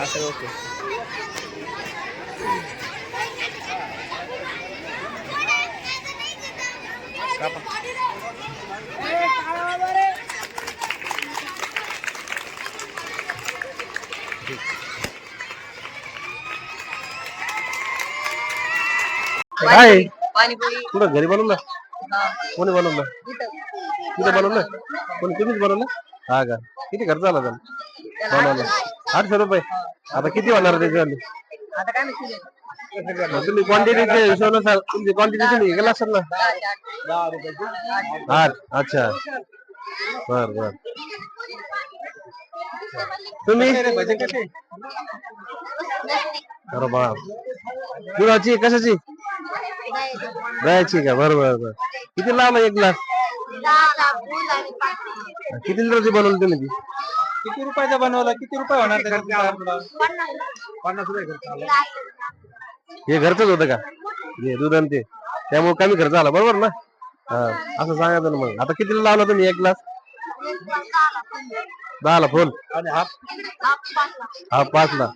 हा sir okay काय पाणीपुरी कुठं? घरी बनवलं. कोणी बनवलं. तिथे बनवलं कोणी तुम्हीच बनवलं? हा का. किती खर्च आला त्याला त्याला? बनवलं. आठशे रुपये. आता किती होणार त्याच्यावाली आता काय माहिती नाही. मग तुम्ही क्वांटिटीच्या तुमची क्वांटिटी तुम्ही गेला असेल ना आठ. अच्छा बर बर तुम्ही अरे बाप कशाची दयाची का बर बर बर. किती लावला एक ग्लास? किती लिटरची बनवली तुम्ही ती? किती रुपयाचा बनवला? किती रुपये होणार त्याच्यात पन्नास रुपये खर्च आला. हे घरचंच होतं का? हे दूध आणि ते. त्यामुळे कमी खर्च आला. बरोबर ना? हा. असं सांगायचं ना मग. आता कितीला लावला तुम्ही एक ग्लास? दहाला फुल आणि हा? हा पाच ला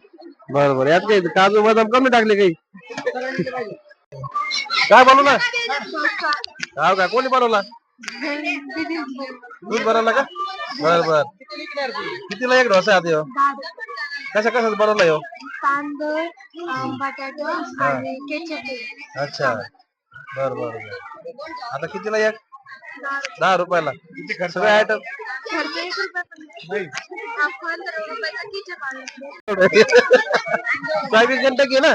बर बर. यात काही काजू बदाम कमी टाकले काही? काय बनवला? हा का? कोणी बनवला? दूध बनवला का? बर बर. कितीला एक आहे आता? कशा कशाच बनवला हो तांदूळ अं, बटाटो आणि केचप. अच्छा. बर बर बर. आता कितीला एक? दहा रुपयाला. सगळे आयटम खर्च एक नाही. हा. सोयाबीन घंटा की ना?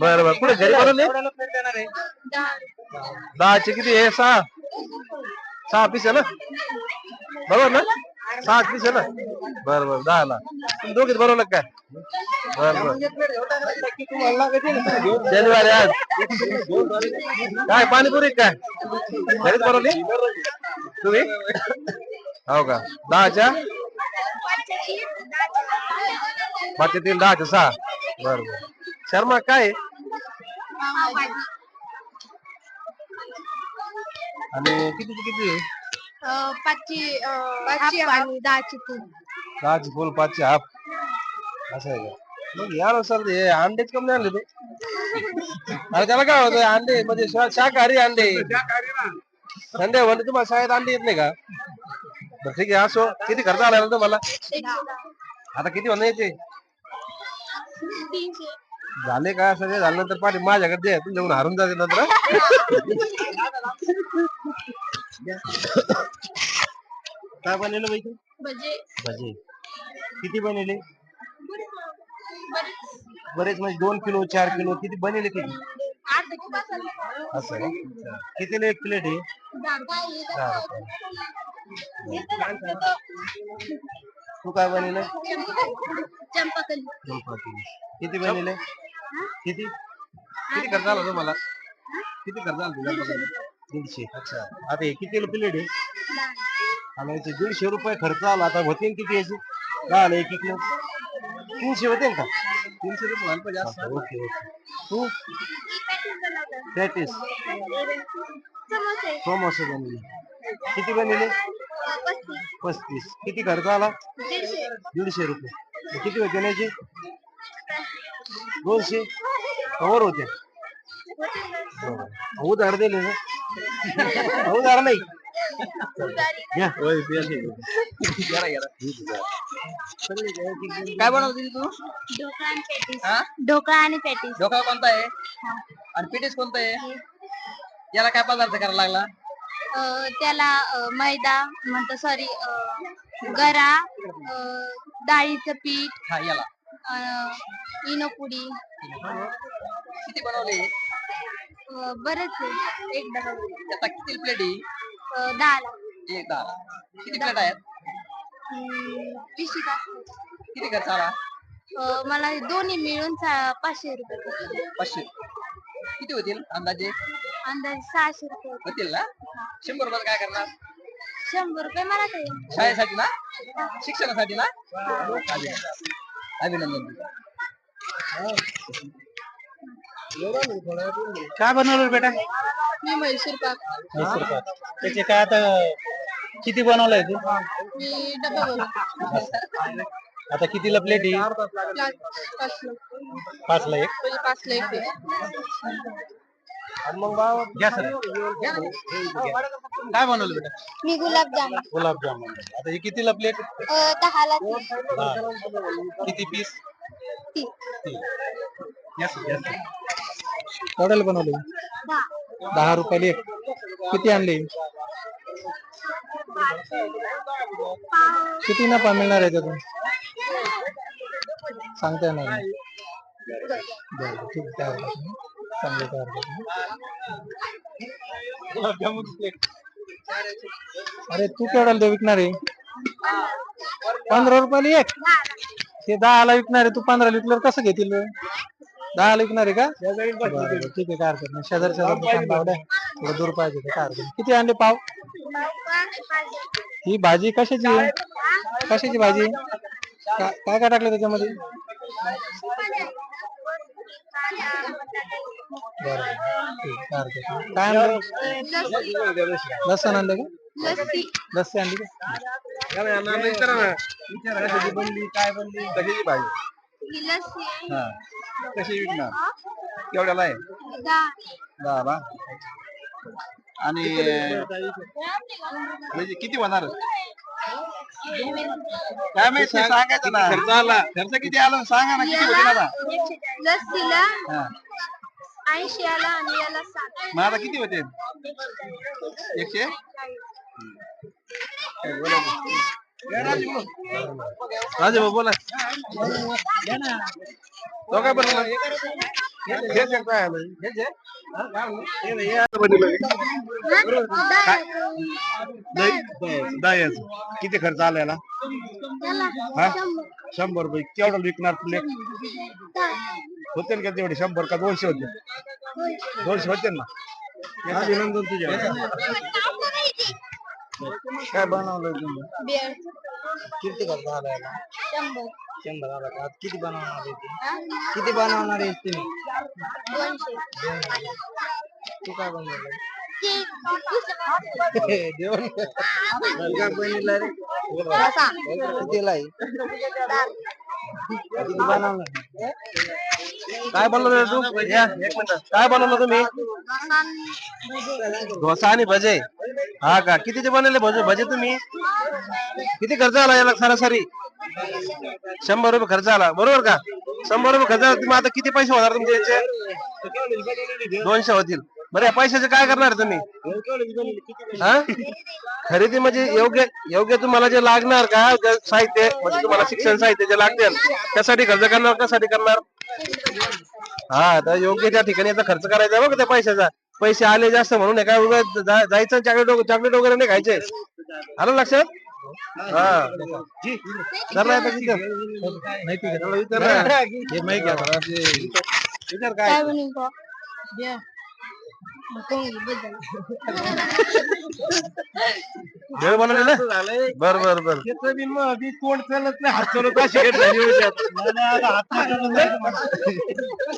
बर बर. पुढे घरी बनवले. दहाचे किती? आहे सहा. सहा पीस आहे ना? बरोबर ना? सहा पीस आहे ना? बर बर दहाला तुम्ही दोघीच बरोबर काय बर बर. शनिवारी आज. काय पाणीपुरी काय घरीच बनवली? तुम्ही? हो का? दहाच्या? पाचशे तीन दहाच्या सहा. बर बर. शर्मा काय? आणि किती किती अं, पाचशे अं, हाफ आणि दहाची फुल दहाची फुल पाचशे हाफ असं आहे का? मग या सर हे अंडेच कमी आणले तू. अरे त्याला काय होतं अंडे म्हणजे शा- शाकाहारी अंडे. संडे म्हणजे तुम्हाला शाळेत अंडे येत नाही का? बरं ठीक आहे असो. किती खर्च आला ना तुम्हाला? आता किती याचे? तीनशे. झाले का? सगळे झाल्यानंतर पाठी माझ्याकडे दे. तुमच्याकडून हारून जाते नंतर काय बाई तू? भजी. किती बरेच. म्हणजे दोन किलो चार किलो किती बनवले किती अर्धा असं का? कितीला एक प्लेट आहे दहा रुपये. तू काय चंपाकली. किती किती? किती खर्च आला तुम्हाला? किती खर्च आला तुला दीडशे अच्छा. आता हे किती प्लेट आहे? आणि याचे दीडशे रुपये खर्च आला आता होते किती याचे? दहा आले एक किलो तीनशे होते का? तीनशे रुपये व्हायला पाहिजे असं. Okay okay. तू? पॅटीस समोसे. समोसे बनवले. किती बनवले? पस्तीस. किती खर्च आला? दीडशे. रुपये. किती होते त्याचे? दोनशे? कवर होते. उधार दिले ना? उधार नाही. काय बनवते तू? ढोकळा आणि पॅटीस हा? ढोकळा आणि पॅटीस ढोकळा कोणता आहे? आणि पिठीस कोणतं आहे? याला काय पदार्थ करायला लागला? अं, त्याला अं, मैदा म्हणतो सॉरी गरा अं, डाळीचं पीठ हा याला. अं, इनोपुडी किती बनवले बरेच आहे. एक आता किती प्लेट आहे अं, दहाला एक दहा किती प्लेट आहेत? हम्म. किती खर्च आला? अं, मला दोन्ही मिळून सा- पाचशे रुपये पडले. पाचशे. किती होतील अंदाजे? अंदाजे सहाशे रुपये. होते. होतील ना? शंभर रुपयात काय करणार? शंभर रुपये मला ते शाळेसाठी ना? शिक्षणासाठी ना? अभिनंदन. काय बनवलं बेटा? मी म्हैसूर पाक. त्याचे काय आता किती बनवलंय तू? मी डबा बनवते. आता कितीला प्लेट आहे? पाचला. एक? पाचला एक घ्या सर. काय बनवलं बेटा? मी गुलाबजाम गुलाबजामुन. आता हे कितीला प्लेट दहाला किती पीस तीन. केवढ्याला बनवले. दहा रुपयाला एक. किती आणले? किती नफा मिळणार आहे त्यातून? सांगता येणार नाही. ठीक काय काय अरे तू केवढ्याला विकणार आहे? पंधरा रुपयाला एक. ते दहाला विकणार आहे तू पंधरा विकल्यावर कसं घेतील? रे? दहाला विकणार आहे का? बरं, बरं, ठीक आहे काय हरकत नाही शेजारी शेजारी थोडं दूर पाहिजे तर काय हरकत नाही. किती अंडे पाव ही भाजी कशाची आहे? कशाची भाजी? का- काय काय टाकलं त्याच्यामध्ये? बरं ठीक, काय हरकत नाही. काय आणलं लसण आणलं का? लस्सी. लस्सी आणली का? बनली काय बनली? कशाची भाजी? ही. हा. कशी विकणार? केवढ्याला आहे? दहा. बा. आणि म्हणजे किती होणार? काय माहिती सांगायचं ना. खर्च आला. खर्च किती आला सांगा ना किती होतील आता लस्सीला हा. ऐंशी आला आणि याला सात. मग आता किती होते? एकशे? राजे भाऊ. बोला. तो काय बनवला? हे? हे? हा? हे हे. दही- दह्याचं. किती खर्च आला याला? हा? शंभर. रुपये. केवढं विकणार प्लेट होते ना का तेवढे शंभर का दोनशे होते? दोनशे होते ना? अभिनंदन तुझ्या काय बनवलं तुम्ही? किती खर्च आला याला शंभर. शंभर आला का? आज किती बनवणार आहे ते? किती बनवणार आहे तुम्ही? दोनशे. तू काय बनवलं ते जेवण काय बनवलं रे. रसा. कितीला आहे काय बनवलं तू? काय बनवलं तुम्ही? डोसा आणि भजे. हा का? कितीचे बनवले भजे? भजे तुम्ही? किती खर्च आला याला सरासरी? शंभर रुपये खर्च आला. बरोबर का? शंभर रुपये खर्च आला. तुम्ही आता किती पैसे होणार तुमचे याचे? दोनशे होतील. बरं या पैशाचे काय करणार तुम्ही? हा? खरेदी म्हणजे योग्य योग्य तुम्हाला जे लागणार का जे साहित्य म्हणजे तुम्हाला शिक्षण साहित्य जे लागतील त्यासाठी खर्च करणार कशासाठी करणार? हा तर योग्य त्या ठिकाणी याचा खर्च करायचा बघ त्या पैशाचा. पैसे आले जास्त म्हणून हे काय उगाच जा- जायचं चॉकलेट चॉकलेट वगैरे नाही खायचे. आलं लक्षात? हा. आता विचार ना. हे माहिती आहे. आता, ते? विचार काय? भेळ बनवलेलं? बर बर बर. तोंड चालत नाही हात चालत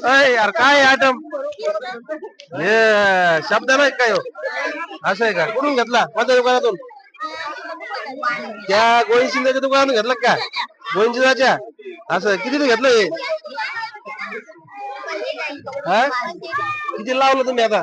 अय यार काय आटम हे शब्द नाही काय हो? असं आहे का? कुठून घेतला? कोणत्या दुकानातून? त्या गोळी शिंदेच्या दुकानातून घेतला का? गोळी शिंदाच्या असं किती घेतलं हे? हा? किती लावलं तुम्ही आता?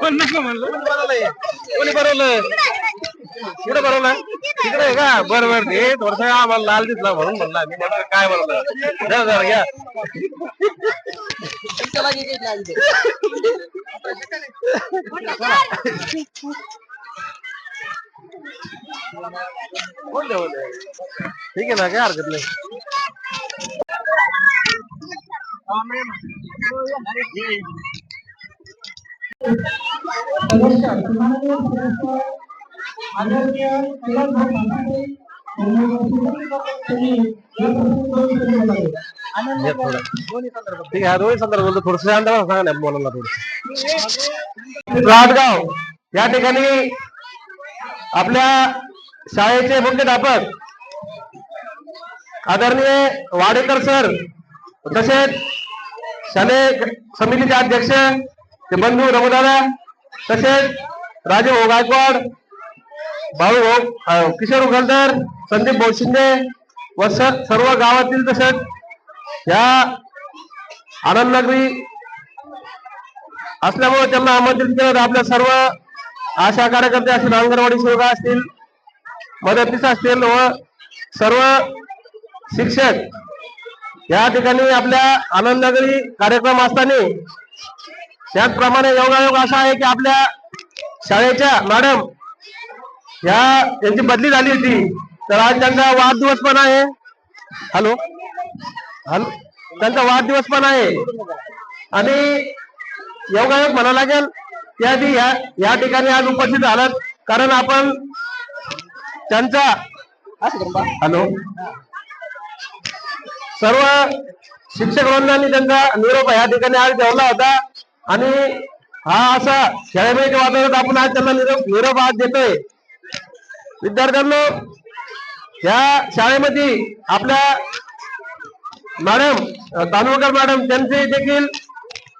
कोण नको म्हणलं? कोणी हे? कुठे तिकडे आहे का? बरं बरं. हे थोडस आम्हाला लाल दिसला म्हणून म्हणला मी नेमकं काय बनवलं जरा जरा घ्या? ठीक आहे ना काय हरकत नाही. नमस्कार आदरणीय ठीक आहे रोहित संदर्भ बोलतो थोडस सांगा ना मुलांना थोडं लाटगाव या ठिकाणी आपल्या शाळेचे मुख्याध्यापक आदरणीय वाडेकर सर तसेच शालेय समितीचे अध्यक्ष ते बंधू रघुदादा तसेच राजे भाऊ गायकवाड भाऊ भाऊ किशोर उगलकर संदीप भाऊ शिंदे व सर्व गावातील तसेच या आनंदनगरी असल्यामुळे त्यांना आमंत्रित केलं आपल्या सर्व आशा कार्यकर्ते असतील अंगणवाडी सेविका असतील? मदतीस असतील व सर्व शिक्षक या ठिकाणी आपल्या आनंदनगरी कार्यक्रम असताना त्याचप्रमाणे योगायोग असा आहे की आपल्या शाळेच्या मॅडम ह्या यांची बदली झाली होती. तर आज त्यांचा वाढदिवस पण आहे. हॅलो? हॅलो? त्यांचा वाढदिवस पण आहे. आणि योगायोग म्हणा लागेल त्याआधी ह्या या ठिकाणी आज उपस्थित झालात. कारण आपण त्यांचा हॅलो? सर्व शिक्षक वृंदांनी त्यांचा निरोप या ठिकाणी आज ठेवला होता. आणि हा असा शाळेमध्ये वातावरणात आपण आज त्यांना निरोप निरोप आज देतोय. विद्यार्थ्यांनो या शाळेमध्ये आपल्या मॅडम तांदूळकर मॅडम त्यांचे देखील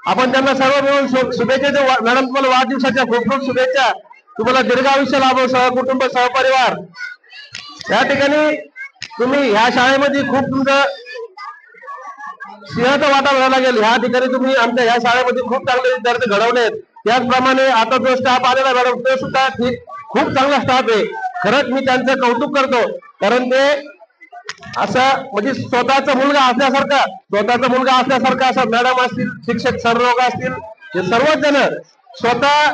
आपण त्यांना सर्व मिळून शुभेच्छा देऊ. मॅडम तुम्हाला वाढदिवसाच्या खूप खूप शुभेच्छा. तुम्हाला दीर्घ आयुष्य लाभो सहकुटुंब सहपरिवार या ठिकाणी तुम्ही ह्या शाळेमध्ये खूप तुमचं सिंहाचा वाटा घ्यावा लागेल. ह्या ठिकाणी तुम्ही आमच्या ह्या शाळेमध्ये खूप चांगले विद्यार्थी घडवलेत त्याचप्रमाणे आता जो स्टाफ आलेला मॅडम तो सुद्धा ठीक खूप चांगला स्टाफ आहे. खरंच मी त्यांचं कौतुक करतो. कारण ते असं म्हणजे स्वतःचा मुलगा असल्यासारखा स्वतःचा मुलगा असल्यासारखा असं मॅडम असतील शिक्षक सर लोक असतील हे सर्वच जण स्वतः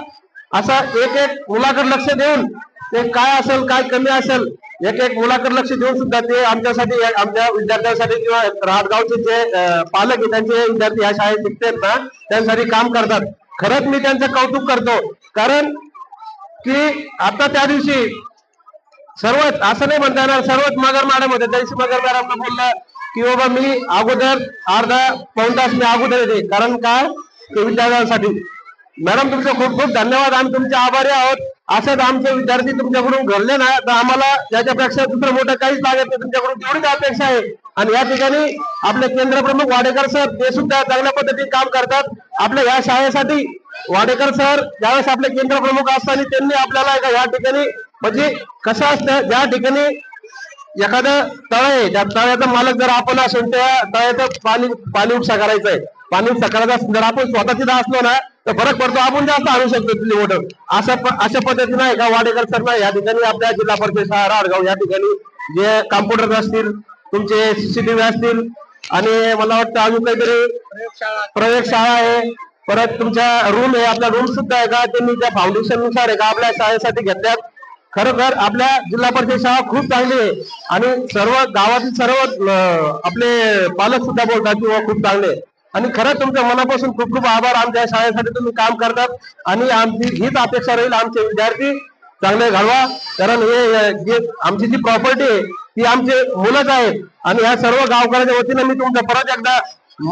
असा एक एक मुलाकडे लक्ष देऊन ते काय असेल काय कमी असेल एक एक मुलाकडे लक्ष देऊन सुद्धा ते आमच्यासाठी आमच्या विद्यार्थ्यांसाठी किंवा राहतगावचे जे पालक आहे त्यांचे विद्यार्थी या शाळेत शिकतात ना त्यांसाठी काम करतात. खरंच मी त्यांचं कौतुक करतो. कारण की आता त्या दिवशी सर्वच असं नाही म्हणता येणार सर्वच मगर मॅडम होते त्यादिवशी मगर मॅडम बोललं की बाबा मी अगोदर अर्धा पाऊन तास मी अगोदर येते. कारण काय? विद्यार्थ्यांसाठी. मॅडम तुमचं खूप खूप धन्यवाद. आम्ही तुमचे आभारी आहोत. असंच आमचे विद्यार्थी तुमच्याकडून घडले ना तर आम्हाला याच्यापेक्षा दुसरं मोठं काहीच लागत नाही. तुमच्याकडून तेवढीच अपेक्षा आहे. आणि या ठिकाणी आपले केंद्र प्रमुख वाडेकर सर ते सुद्धा चांगल्या पद्धतीने काम करतात. आपल्या या शाळेसाठी वाडेकर सर ज्यावेळेस आपले केंद्र प्रमुख असताना त्यांनी आपल्याला एका या ठिकाणी म्हणजे कसं असतं ज्या ठिकाणी एखादं तळ आहे त्या तळ्याचा मालक जर आपण असून त्या तळ्याचं पाणी पाणी उपसा करायचं आहे पाणी उपसा करायचा जर आपण स्वतः असलो ना तर फरक पडतो. आपण जास्त आणू शकतो तिथली मोठं अशा अशा पद्धतीनं एका वाडेकर सर या ठिकाणी आपल्या जिल्हा परिषद शाळा राडगाव या ठिकाणी जे कॉम्प्युटर असतील तुमचे सीसीटीव्ही असतील आणि मला वाटतं अजून काहीतरी प्रयोगशाळा आहे. परत तुमच्या रूम आहे. आपला रूम सुद्धा आहे का? त्यांनी त्या फाउंडेशननुसार आहे का? आपल्या शाळेसाठी घेतल्यात. खरोखर आपल्या जिल्हा परिषद शाळा खूप चांगली आहे. आणि सर्व गावातील सर्व आपले पालक सुद्धा बोलतात किंवा हो, खूप चांगले आहे. आणि खरंच तुमच्या मनापासून खूप खूप आभार. आमच्या शाळेसाठी तुम्ही काम करतात आणि आमची हीच अपेक्षा राहील आमचे विद्यार्थी चांगले घालवा कारण हे जे आमची जी प्रॉपर्टी आहे ती आमचे मुलंच आहेत. आणि ह्या सर्व गावकऱ्याच्या वतीने मी तुमचा परत एकदा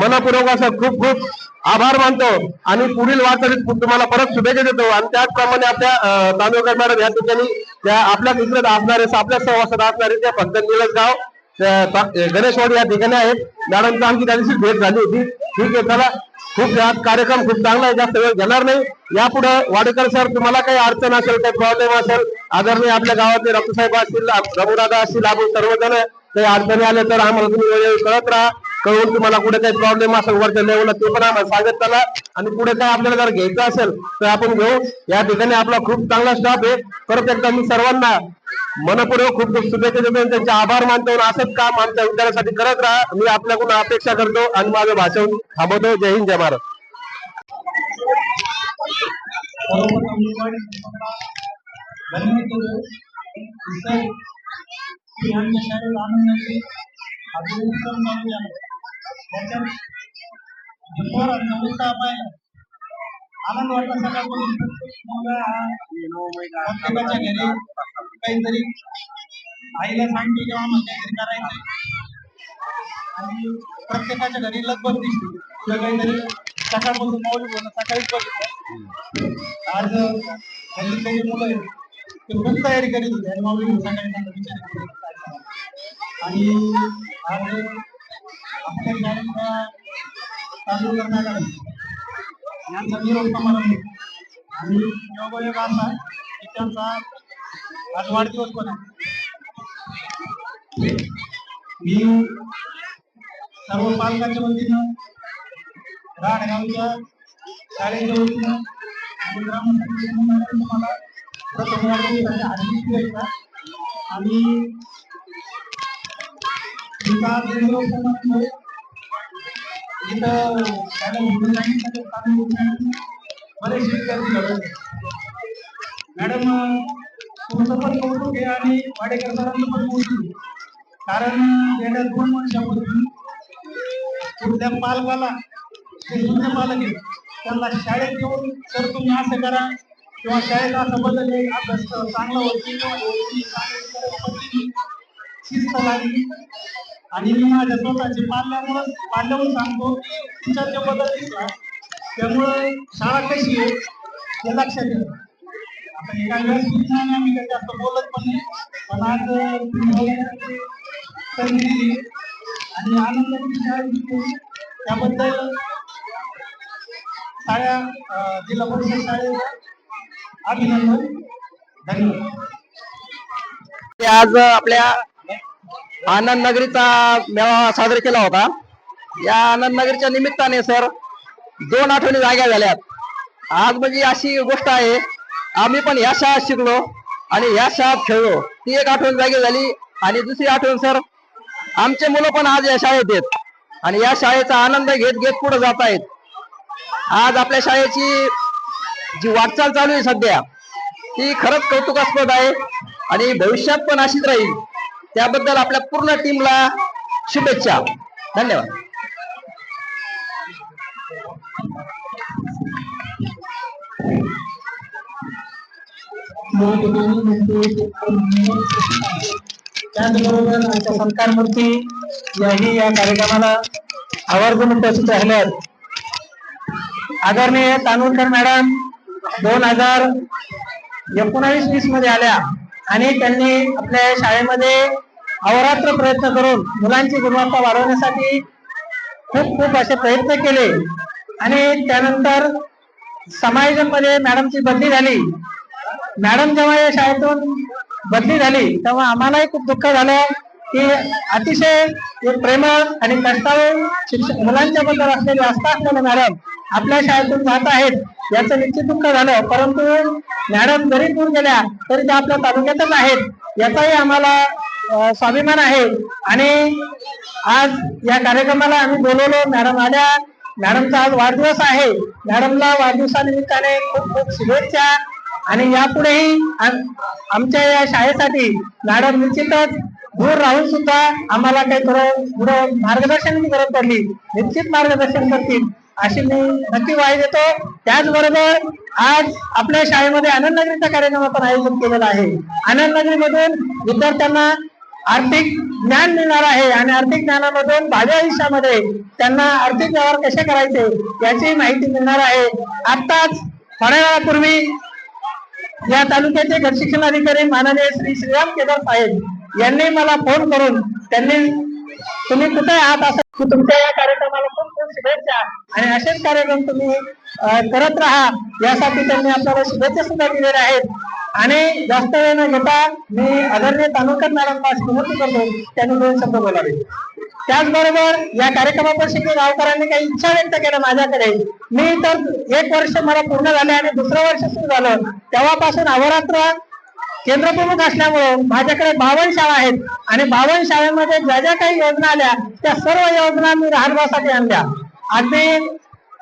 मनपूर्वक असं खूप खूप आभार मानतो. आणि पुढील वाटचालीत तुम्हाला परत शुभेच्छा देतो. आणि त्याचप्रमाणे आपल्या तांदूळकर मॅडम या ठिकाणी त्या आपल्या इकडे असणारे आपल्या सहवासात असणारे त्या फक्त निलजगाव गाव. गणेशवाडी या ठिकाणी आहेत. मॅडमची आमची त्या दिवशी भेट झाली होती. ठीक आहे चला. खूप कार्यक्रम खूप चांगला आहे जास्त वेळ घेणार नाही. यापुढे वाडेकर सर तुम्हाला काही अडचण असेल काही प्रॉब्लेम असेल आदरणीय आपल्या गावातले रघुसाहेब असतील रघुदादा असतील आपण सर्वजण काही अडचणी आल्या तर आम्हाला तुम्ही वेळेवर कळत राहा. कळून तुम्हाला कुठे काही प्रॉब्लेम असेल वरच्या लेवलला ते पण आम्हाला सांगत चला. आणि पुढे काय आपल्याला जर घ्यायचं असेल तर आपण घेऊ. या ठिकाणी आपला खूप चांगला स्टाफ आहे. परत एकदा मी सर्वांना मनपूर्वक खूप खूप शुभेच्छा देतो आणि त्यांचे आभार मानतो असंच काम आमच्या विद्यालयासाठी करत राहा. मी आपल्याकडून अपेक्षा करतो आणि माझं भाषण थांबवतो. जय हिंद जय महाराज आनंद वाटला सगळ्या कोणी प्रत्येकाच्या घरी. काहीतरी आईला सांगतो किंवा मग काहीतरी करायचं आणि प्रत्येकाच्या घरी लगभग दिसते. तुला काहीतरी सकाळपासून मौली बोलणं सकाळीच बघितलं. आज हल्ली काही मुलं आहेत. ते खूप तयारी करीत होते. आणि मौली सकाळी त्यांना विचार आणि आज आपल्या शाळेचा चालू करण्यात आला. यांचा निरोप समारंभ आणि योगायोग असा की त्यांचा आज वाढदिवस पण आहे मी सर्व पालकांच्या वतीनं राहणगावच्या शाळेच्या वतीनं आणि ग्रामपंचायतीच्या वतीनं तुम्हाला प्रथम वाढदिवसाच्या हार्दिक शुभेच्छा आणि तुमचा जन्मदिवस समारंभ इथं त्याला घेऊन सांगितलं विद्यार्थी मॅडम तुमचं पण कौतुक आहे आणि वाडेकर सरांचं पण कौतुक कारण गेल्या दोन वर्षापूर्वी कुठल्या पालकाला जे जुने पालक आहेत त्यांना शाळेत येऊन तर तुम्ही असं करा किंवा शाळेत असं बदल आहे अभ्यास चांगला होती किंवा शिस्त लागली. आणि मी माझ्या स्वतःची पाल्यामुळं पाल्याहून सांगतो तुमच्यात जो बदल दिसला त्यामुळं शाळा कशी आहे हे लक्षात येतं आता एका वेळेस नाही आम्ही काही जास्त बोलत पण नाही. पण आज तुम्ही संधी दिली आणि आनंदाची शाळा दिली त्याबद्दल शाळा जिल्हा परिषद शाळेचं अभिनंदन. धन्यवाद. आज आपल्या आनंद नगरीचा मेळावा साजरा केला होता. या आनंद नगरीच्या निमित्ताने सर दोन आठवणी जाग्या झाल्यात. आज म्हणजे अशी गोष्ट आहे आम्ही पण या शाळेत शिकलो आणि या शाळेत खेळलो. ती एक आठवण जागी झाली आणि दुसरी आठवण सर आमचे मुलं पण आज या शाळेत आहेत आणि या शाळेचा आनंद घेत घेत पुढे जात आहेत. आज आपल्या शाळेची जी वाटचाल चालू आहे सध्या ती खरंच कौतुकास्पद आहे आणि भविष्यात पण अशीच राहील. त्याबद्दल आपल्या पूर्ण टीमला शुभेच्छा. धन्यवाद. त्याचबरोबर आमच्या संस्कार मूर्ती याही या कार्यक्रमाला आवर्जून उपस्थित राहिल्यात. आदरणीय तानूरकर मॅडम दोन हजार एकोणावीस वीसमध्ये आल्या. आणि त्यांनी आपल्या शाळेमध्ये अहोरात्र प्रयत्न करून मुलांची गुणवत्ता वाढवण्यासाठी खूप खूप असे प्रयत्न केले. आणि त्यानंतर समायोजनमध्ये मॅडमची बदली झाली. मॅडम जेव्हा या शाळेतून बदली झाली तेव्हा आम्हालाही खूप दुःख झालं. की अतिशय एक प्रेमळ आणि कष्टाळू शिक्षक मुलांच्या बद्दल असलेली आस्था असलेल्या मॅडम आपल्या शाळेतून जात आहेत याचं निश्चित दुःख झालं. परंतु मॅडम जरी दूर गेल्या तरी त्या आपल्या तालुक्यातच आहेत. याचाही आम्हाला स्वाभिमान आहे. आणि आज या कार्यक्रमाला आम्ही बोलवलो. मॅडम आल्या. मॅडमचा आज वाढदिवस आहे. मॅडमला वाढदिवसानिमित्ताने खूप खूप शुभेच्छा. आणि यापुढेही आम- आमच्या या शाळेसाठी मॅडम निश्चितच दूर राहून सुद्धा आम्हाला काही थोडं पुढं मार्गदर्शनाची गरज पडली. निश्चित मार्गदर्शन करतील अशी मी नक्की वाई देतो. त्याचबरोबर आज आपल्या शाळेमध्ये आनंदनगरीचा कार्यक्रम आपण आयोजित केलेला आहे. आनंद नगरीमधून विद्यार्थ्यांना आर्थिक ज्ञान मिळणार आहे आणि आर्थिक ज्ञानामधून भावी आयुष्यामध्ये त्यांना आर्थिक व्यवहार कसे करायचे याची माहिती मिळणार आहे. आत्ताच थोड्या वेळापूर्वी या तालुक्याचे गट अधिकारी माननीय श्री श्रीराम केदार साहेब यांनी मला फोन करून त्यांनी तुम्ही कुठे आहात असं की तुमच्या या कार्यक्रमाला खूप खूप शुभेच्छा. आणि असेच कार्यक्रम तुम्ही करत राहा. यासाठी त्यांनी आपल्याला शुभेच्छा सुद्धा दिलेल्या आहेत. आणि जास्त वेळ न घेता मी आदरणीय तालुक्यात मॅडमपास विनंती करतो त्यांनी दोन शब्द बोलावे. त्याचबरोबर या कार्यक्रमापासून गावकऱ्यांनी काही इच्छा व्यक्त केल्या माझ्याकडे. मी तर एक वर्ष मला पूर्ण झाले आणि दुसरं वर्ष सुरू झालं. तेव्हापासून अहोरात्र केंद्रप्रमुख असल्यामुळं माझ्याकडे बावन शाळा आहेत. आणि बावन शाळेमध्ये ज्या ज्या काही योजना आल्या त्या सर्व योजना मी राहणवासाठी आणल्या. अगदी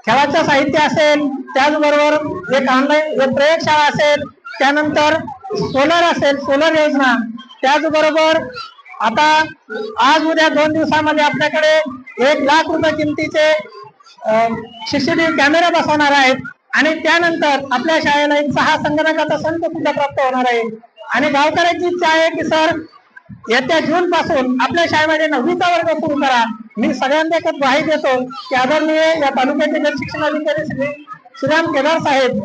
खेळाचं साहित्य असेल त्याचबरोबर एक ऑनलाईन एक प्रयोगशाळा असेल त्यानंतर सोलर असेल सोलर योजना. त्याचबरोबर आता आज उद्या दोन दिवसामध्ये आपल्याकडे एक लाख रुपये किमतीचे सीसीटीव्ही कॅमेरा बसवणार आहेत. आणि त्यानंतर आपल्या शाळेला एक सहा संगणकाचा संच सुद्धा प्राप्त होणार आहे. आणि गावकऱ्यांची इच्छा आहे की सर येत्या जून पासून आपल्या शाळेमध्ये नववीचा वर्ग सुरू करा. मी सगळ्यांना ग्वाही देतो की आदरणीय या तालुक्याचे जल शिक्षणाधिकारी श्री श्रीराम केदार साहेब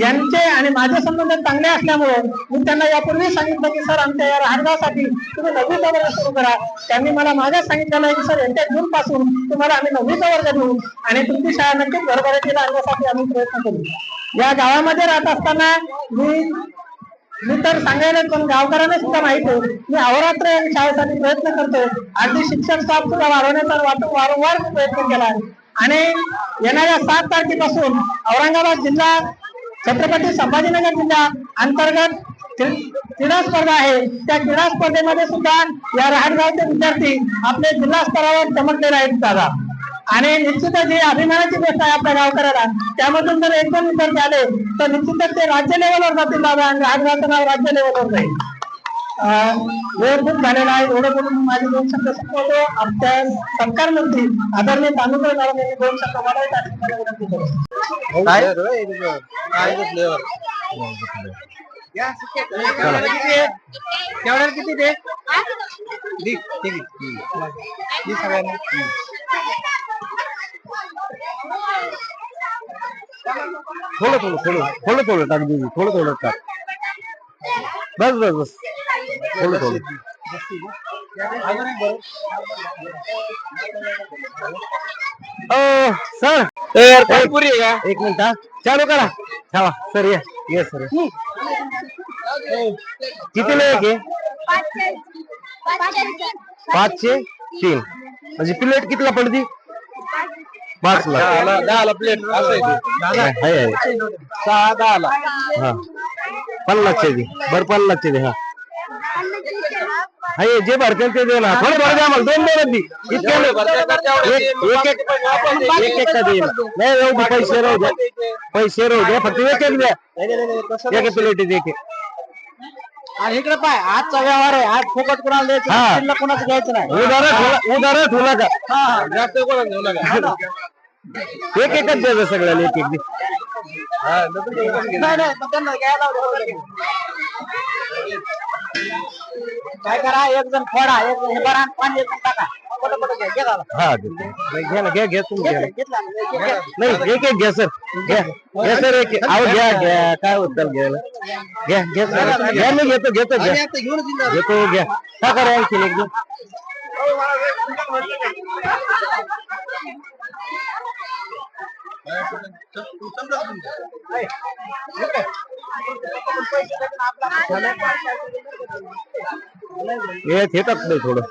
यांचे आणि माझे संबंध चांगले असल्यामुळे मी त्यांना यापूर्वी सांगितलं की सर आमच्या या राहडगावसाठी तुम्ही नववीचा वर्ग सुरू करा. त्यांनी मला माझ्याच सांगितलेलं आहे की सर येत्या जून पासून तुम्हाला आम्ही नववीचा वर्ग देऊ आणि तुमची शाळा नक्कीच भरभराटीला आणण्यासाठी आम्ही प्रयत्न करू. या गावामध्ये राहत असताना मी मी तर सांगायला पण गावकऱ्यांना सुद्धा माहिती आहे. मी अहोरात्र शाळेसाठी प्रयत्न करतोय. अगदी शिक्षण स्टाफ सुद्धा वाढवण्याचा वाट- वारंवार प्रयत्न केला आहे. आणि येणाऱ्या सात तारखेपासून औरंगाबाद जिल्हा छत्रपती संभाजीनगर जिल्हा अंतर्गत क्रीडा स्पर्धा आहे. त्या क्रीडा स्पर्धेमध्ये सुद्धा या राहडगावचे विद्यार्थी आपले जिल्हा स्तरावर चमकलेले आहेत दादा. आणि निश्चितच ही अभिमानाची गोष्ट आहे आपल्या गावकऱ्याला त्यामधून जर एक दोन विद्यार्थी आले तर निश्चितच ते राज्य लेवलवर जातील दादा आणि राजगावचं नाव राज्य लेवलवर जाईल. अं, वेळ खूप झालेला आहे. एवढं बोलून माझे दोन शब्द संपवतो. आमच्या सरकार मंत्री आदरणीय तालुका मॅडम यांनी दोन शब्द मला विनंती काय? केवढ्याला किती ते थोडं थोडं थोडं थोडं थोडं टाक दीदी थोडं थोडं टाक बस बस बस। थोडं थोडं ओ सर। एक मिनिट हा। चालू करा। ठेवा सर ये ये सर। किती एक आहे पाचशे तीन। म्हणजे प्लेट कितीला पडती पाच ला दहाला प्लेट असं आहे ते. आहे आहे सहा दहाला हा। पन्नासचे दे बर पन्नासचे दे हा। हाय जे भरते ते दे ना थोडं भर द्या मला दोन दोन दे इतके नाही. एक एक एक एक एक का दे नाही राहू दे पैसे राहू द्या. पैसे राहू द्या. फक्त एक एक द्या. एक एक प्लेट एक एक. आणि इकडे पाय. आजचा व्यवहार आहे. आज फुकट कोणाला द्यायचं? हा. नाही, शिल्लक कोणाचं घ्यायचं नाही. उदार ठेवला उदार ठेवला का जास्त कोणा घेऊ नका. एक एकच द्यायचं सगळ्याला एक एक दे नाही, नाही, मग त्यांना घ्यायला लावलं. काय करा एक जण फोडा एक जण हे भरा पाणी एक जण टाका. पटं पटं घ्या, घ्या दादा. हा दे. नाही, घ्या ना घ्या घ्या तुम्ही घ्या. घेतला ना, घ्या. नाही एक एक घ्या सर. घ्या. घ्या सर एक. एक. अहो घ्या घ्या. काय होत घ्यायला? घ्या घ्या सर. घ्या मी घेतो घेतो घ्या. घेतो घ्या. का करा आणखी एकदम हे थेटत नाही थोडं।